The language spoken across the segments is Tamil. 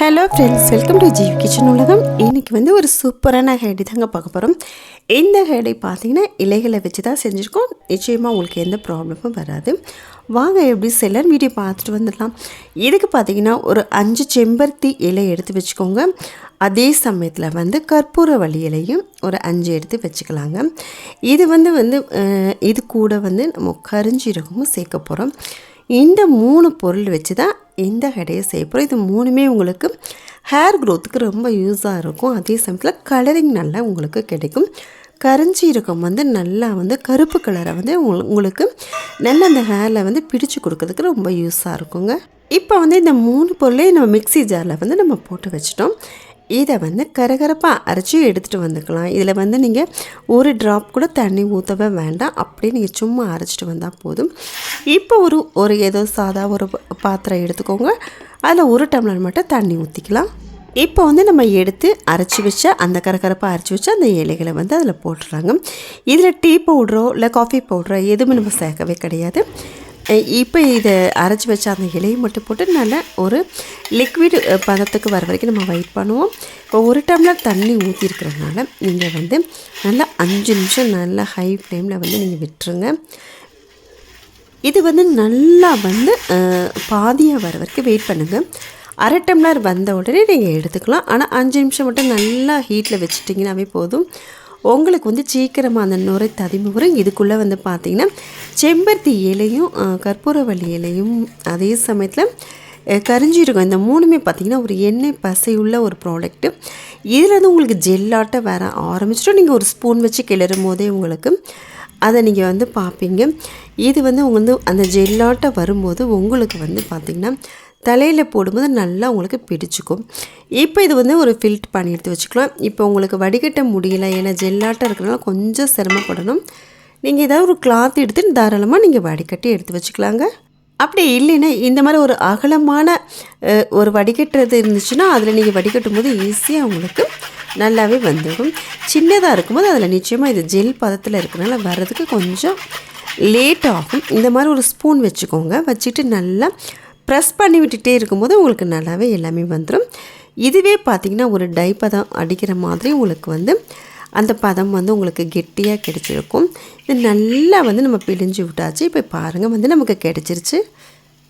Hello friends welcome to Jeev kitchen உலகம். இன்றைக்கி வந்து ஒரு சூப்பரான ஹேடி தாங்க பார்க்க போகிறோம் இந்த ஹேடை பார்த்தீங்கன்னா இலைகளை வச்சு தான் செஞ்சுருக்கோம். நிச்சயமாக உங்களுக்கு எந்த ப்ராப்ளமும் வராது. வாங்க எப்படி செய்யலாம் வீடியோ பார்த்துட்டு வந்துடலாம். இதுக்கு பார்த்தீங்கன்னா ஒரு அஞ்சு செம்பருத்தி இலை எடுத்து வச்சுக்கோங்க. அதே சமயத்தில் வந்து கற்பூர வழி இலையும் ஒரு அஞ்சு எடுத்து வச்சுக்கலாங்க. இது வந்து வந்து இது கூட வந்து நம்ம கருஞ்சீரகமும் சேர்க்க போகிறோம் இந்த மூணு பொருள் வச்சு தான் இந்த கடையை செய்ய போகிறோம் இது மூணுமே உங்களுக்கு ஹேர் க்ரோத்துக்கு ரொம்ப யூஸாக இருக்கும். அதே சமயத்தில் கலரிங் நல்லா உங்களுக்கு கிடைக்கும். கருஞ்சீரகம் வந்து நல்லா வந்து கருப்பு கலரை வந்து உங்களுக்கு நல்லா அந்த ஹேரில் வந்து பிடிச்சு கொடுக்கறதுக்கு ரொம்ப யூஸாக இருக்குங்க. இப்போ வந்து இந்த மூணு பொருளையும் நம்ம மிக்ஸி ஜாரில் வந்து நம்ம போட்டு வச்சிட்டோம். இதை வந்து கரகரப்பாக அரைச்சி எடுத்துகிட்டு வந்துக்கலாம். இதில் வந்து நீங்கள் ஒரு ட்ராப் கூட தண்ணி ஊற்றவே வேண்டாம். அப்படியே நீங்கள் சும்மா அரைச்சிட்டு வந்தால் போதும். இப்போ ஒரு ஒரு ஏதோ சாதா ஒரு பாத்திரம் எடுத்துக்கோங்க. அதில் ஒரு டம்ளர் மட்டும் தண்ணி ஊற்றிக்கலாம் இப்போ வந்து நம்ம எடுத்து அரைச்சி வச்ச அந்த கரகரப்பாக அரைச்சி வச்ச அந்த இலைகளை வந்து அதில் போட்டுடுறாங்க இதில் டீ பவுட்ரோ இல்லை காஃபி பவுட்ரோ எதுவுமே நம்ம சேர்க்கவே கிடையாது. இப்போ இதை அரைச்சி வச்ச அந்த இலையை மட்டும் போட்டு நல்லா ஒரு லிக்விட் பதத்துக்கு வர வரைக்கும் நம்ம வெயிட் பண்ணுவோம். இப்போ ஒரு டம்ளர் தண்ணி ஊற்றிருக்கிறதுனால நீங்கள் வந்து நல்லா அஞ்சு நிமிஷம் நல்லா ஹை ஃப்ளேமில் வந்து நீங்கள் விட்டுருங்க. இது வந்து நல்லா வந்து பாதியாக வர வரைக்கும் வெயிட் பண்ணுங்கள் அரை டம்ளர் வந்த உடனே நீங்கள் எடுத்துக்கலாம். ஆனால் அஞ்சு நிமிஷம் மட்டும் நல்லா ஹீட்டில் வச்சுட்டிங்கனாவே போதும். உங்களுக்கு வந்து சீக்கிரமாக அந்த நுரை ததுமி வரும். இதுக்குள்ளே வந்து பார்த்திங்கன்னா செம்பருத்தி இலையும் கற்பூரவள்ளி இலையும் அதே சமயத்தில் அஹ், கரிஞ்சீரகம் இந்த மூணுமே பார்த்தீங்கன்னா ஒரு எண்ணெய் பசையுள்ள ஒரு ப்ராடக்ட்டு இதில் வந்து உங்களுக்கு ஜெல்லாட்ட வர ஆரம்பிச்சிட்டோம் நீங்கள் ஒரு ஸ்பூன் வச்சு கிளறும் போதே உங்களுக்கு அதை நீங்கள் வந்து பார்ப்பீங்க இது வந்து உங்க வந்து அந்த ஜெல்லாட்ட வரும்போது உங்களுக்கு வந்து பார்த்திங்கன்னா தலையில் போடும்போது நல்லா உங்களுக்கு பிடிச்சிக்கும். இப்போ இது வந்து ஒரு ஃபில்ட் பண்ணி எடுத்து வச்சுக்கலாம். இப்போ உங்களுக்கு வடிகட்ட முடியல ஏன்னா ஜெல்லாட்டம் இருக்கிறனால கொஞ்சம் சிரமப்படணும் நீங்கள் ஏதாவது ஒரு கிளாத் எடுத்து தாராளமாக நீங்கள் வடிகட்டி எடுத்து வச்சுக்கலாங்க. அப்படி இல்லைன்னா இந்த மாதிரி ஒரு அகலமான ஒரு வடிகட்டுறது இருந்துச்சுன்னா அதில் நீங்கள் வடிகட்டும் போது ஈஸியாக உங்களுக்கு நல்லாவே வந்துடும். சின்னதாக இருக்கும்போது அதில் நிச்சயமாக இது ஜெல் பதத்தில் இருக்கிறனால வர்றதுக்கு கொஞ்சம் லேட் ஆகும். இந்த மாதிரி ஒரு ஸ்பூன் வச்சுக்கோங்க. வச்சுட்டு நல்லா ப்ரெஸ் பண்ணி விட்டுகிட்டே இருக்கும்போது உங்களுக்கு நல்லாவே எல்லாமே வந்துடும் இதுவே பார்த்திங்கன்னா ஒரு டை பதம் அடிக்கிற மாதிரி உங்களுக்கு வந்து அந்த பதம் வந்து உங்களுக்கு கெட்டியாக கிடைச்சிருக்கும். இது நல்லா வந்து நம்ம பிழிஞ்சு விட்டாச்சு. இப்போ பாருங்கள் வந்து நமக்கு கிடச்சிருச்சு.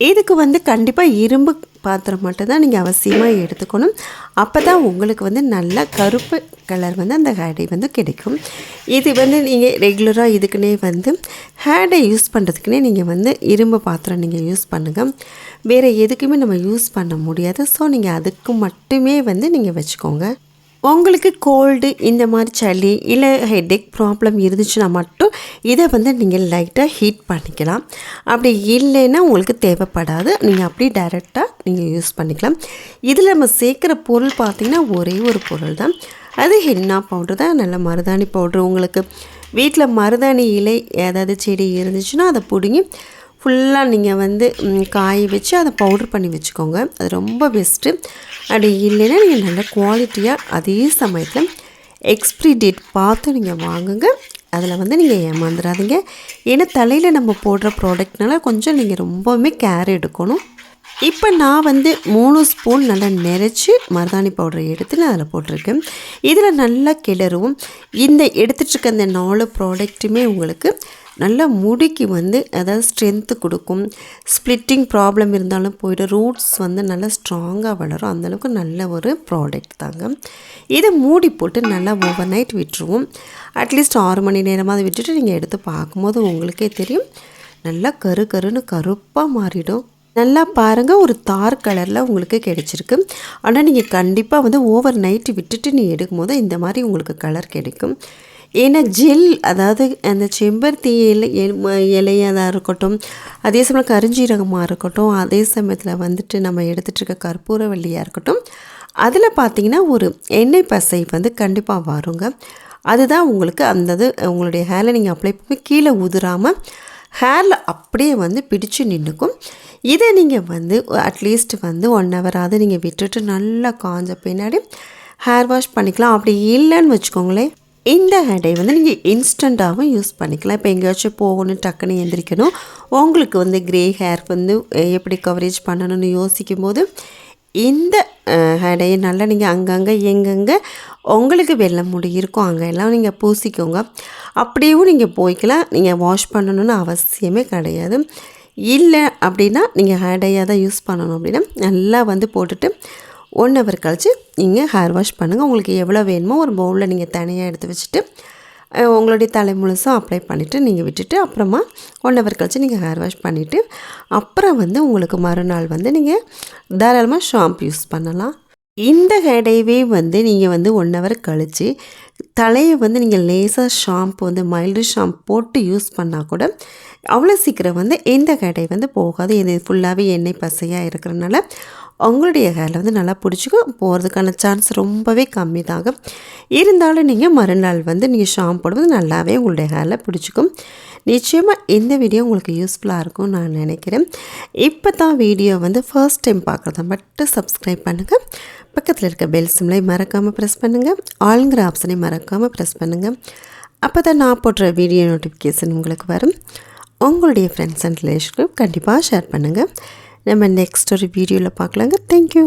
இதுக்கு வந்து கண்டிப்பாக இரும்பு பாத்திரம் மட்டும்தான் நீங்கள் அவசியமாக எடுத்துக்கணும். அப்போ தான் உங்களுக்கு வந்து நல்ல கருப்பு கலர் வந்து அந்த ஹேடை வந்து கிடைக்கும். இது வந்து நீங்கள் ரெகுலராக இதுக்குன்னே வந்து ஹேடை யூஸ் பண்ணுறதுக்குனே நீங்கள் வந்து இரும்பு பாத்திரம் நீங்கள் யூஸ் பண்ணுங்கள் வேறு எதுக்குமே நம்ம யூஸ் பண்ண முடியாது. ஸோ நீங்கள் அதுக்கு மட்டுமே வந்து நீங்கள் வச்சுக்கோங்க. உங்களுக்கு கோல்டு இந்த மாதிரி சளி இல்லை ஹெட்டேக் ப்ராப்ளம் இருந்துச்சுன்னா மட்டும் இதை வந்து நீங்கள் லைட்டாக ஹீட் பண்ணிக்கலாம். அப்படி இல்லைன்னா உங்களுக்கு தேவைப்படாது. நீங்கள் அப்படியே டைரெக்டாக நீங்கள் யூஸ் பண்ணிக்கலாம். இதில் நம்ம சேர்க்குற பொருள் பார்த்திங்கன்னா ஒரே ஒரு பொருள் தான். அது ஹென்னா பவுடர் தான். நல்ல மருதாணி பவுட்ரு உங்களுக்கு. வீட்டில் மருதாணி இலை ஏதாவது செடி இருந்துச்சுன்னா அதை பிடுங்கி ஃபுல்லாக நீங்கள் வந்து காய வச்சு அதை பவுடர் பண்ணி வச்சுக்கோங்க. அது ரொம்ப பெஸ்ட்டு அப்படி இல்லைன்னா நீங்கள் நல்ல குவாலிட்டியாக அதே சமயத்தில் எக்ஸ்பிரி டேட் பார்த்து நீங்கள் வாங்குங்க. அதில் வந்து நீங்கள் ஏமாந்துடாதீங்க ஏன்னா தலையில் நம்ம போடுற ப்ராடக்ட்னால கொஞ்சம் நீங்கள் ரொம்பவுமே கேர் எடுக்கணும். இப்போ நான் வந்து மூணு ஸ்பூன் நல்லா நிறைச்சி மருதாணி பவுடரை எடுத்து நான் அதில் போட்டிருக்கேன். இதில் நல்லா கிளறுவோம் இந்த எடுத்துகிட்டு இருக்க இந்த நாலு ப்ராடக்ட்டுமே உங்களுக்கு நல்லா முடிக்கு வந்து அதாவது ஸ்ட்ரென்த்து கொடுக்கும். ஸ்ப்ளிட்டிங் ப்ராப்ளம் இருந்தாலும் போய்ட்டு ரூட்ஸ் வந்து நல்லா ஸ்ட்ராங்காக வளரும். அந்தளவுக்கு நல்ல ஒரு ப்ராடக்ட் தாங்க. இதை மூடி போட்டு நல்லா ஓவர் நைட் விட்டுருவோம் அட்லீஸ்ட் ஆறு மணி நேரமாவது விட்டுட்டு நீங்கள் எடுத்து பார்க்கும்போது உங்களுக்கே தெரியும். நல்லா கரு கருன்னு கருப்பாக மாறிடும். நல்லா பாருங்கள் ஒரு தார் கலரில் உங்களுக்கு கிடைச்சிருக்கு. ஆனால் நீங்கள் கண்டிப்பாக வந்து ஓவர் நைட்டு விட்டுட்டு நீ எடுக்கும்போது இந்த மாதிரி உங்களுக்கு கலர் கிடைக்கும். ஏன்னா ஜெல் அதாவது அந்த செம்பருத்தி இலை எ- இலையாக இருக்கட்டும் அதே சமயம் கருஞ்சீரகமாக இருக்கட்டும் அதே சமயத்தில் வந்துட்டு நம்ம எடுத்துகிட்ருக்க கற்பூரவள்ளியாக இருக்கட்டும் அதில் பார்த்தீங்கன்னா ஒரு எண்ணெய் பசை வந்து கண்டிப்பாக வருங்க. அதுதான் உங்களுக்கு அந்த இது உங்களுடைய ஹேரில் நீங்கள் அப்ளை பண்ணி கீழே உதிராமல் ஹேரில் அப்படியே வந்து பிடிச்சு நின்றுக்கும் இதை நீங்கள் வந்து அட்லீஸ்ட் வந்து ஒன் ஹவராவது நீங்கள் விட்டுட்டு நல்லா காஞ்ச பின்னாடி ஹேர் வாஷ் பண்ணிக்கலாம். அப்படி இல்லைன்னு வச்சுக்கோங்களேன். இந்த ஹேடை வந்து நீங்கள் இன்ஸ்டண்ட்டாகவும் யூஸ் பண்ணிக்கலாம். இப்போ எங்கேயாச்சும் போகணும் டக்குன்னு எந்திரிக்கணும். உங்களுக்கு வந்து க்ரே ஹேர் வந்து எப்படி கவரேஜ் பண்ணணும்னு யோசிக்கும் போது இந்த ஹேடையை நல்லா நீங்கள் அங்கங்கே எங்கெங்கே உங்களுக்கு வெள்ளை முடி இருக்கும் அங்கெல்லாம் நீங்கள் பூசிக்கோங்க. அப்படியும் நீங்கள் போய்க்கலாம். நீங்கள் வாஷ் பண்ணணும்னு அவசியமே கிடையாது. இல்லை அப்படின்னா நீங்கள் ஹேடையாக தான் யூஸ் பண்ணணும் அப்படின்னா நல்லா வந்து போட்டுட்டு ஒன் ஹவர் கழித்து நீங்கள் ஹேர் வாஷ் பண்ணுங்கள் உங்களுக்கு எவ்வளோ வேணுமோ ஒரு பவுலில் நீங்கள் தனியாக எடுத்து வச்சுட்டு உங்களுடைய தலை முழுசும் அப்ளை பண்ணிவிட்டு நீங்கள் விட்டுட்டு அப்புறமா ஒன் ஹவர் கழித்து நீங்கள் ஹேர் வாஷ் பண்ணிவிட்டு அப்புறம் வந்து உங்களுக்கு மறுநாள் வந்து நீங்கள் தாராளமாக ஷாம்பு யூஸ் பண்ணலாம். இந்த ஹேடையவே வந்து நீங்கள் வந்து ஒன் ஹவர் கழித்து தலையை வந்து நீங்கள் லேசாக ஷாம்பு வந்து மைல்டு ஷாம்பு போட்டு யூஸ் பண்ணால் கூட அவ்வளோ சீக்கிரம் வந்து எந்த கடை வந்து போகாது. இது ஃபுல்லாகவே எண்ணெய் பசையாக இருக்கிறனால உங்களுடைய ஹேரில் வந்து நல்லா பிடிச்சிக்கும். போகிறதுக்கான சான்ஸ் ரொம்பவே கம்மி தாங்க இருந்தாலும் நீங்கள் மறுநாள் வந்து நீங்கள் ஷாம்பு போடும்போது நல்லாவே உங்களுடைய ஹேரில் பிடிச்சிக்கும். நிச்சயமாக இந்த வீடியோ உங்களுக்கு யூஸ்ஃபுல்லாக இருக்கும் நான் நினைக்கிறேன். இப்போ தான் வீடியோ வந்து ஃபர்ஸ்ட் டைம் பார்க்குறத மட்டும் சப்ஸ்கிரைப் பண்ணுங்கள் பக்கத்தில் இருக்க பெல் சிம்லை மறக்காமல் ப்ரெஸ் பண்ணுங்கள் ஆளுங்கிற ஆப்ஷனை மறக்காமல் ப்ரெஸ் பண்ணுங்கள் அப்போ தான் நான் போடுற வீடியோ நோட்டிஃபிகேஷன் உங்களுக்கு வரும். உங்களுடைய ஃப்ரெண்ட்ஸ் அண்ட் ரிலேஷனுக்கு கண்டிப்பாக ஷேர் பண்ணுங்கள் நம்ம நெக்ஸ்ட் ஒரு வீடியோவில் பார்க்கலாங்க. தேங்க்யூ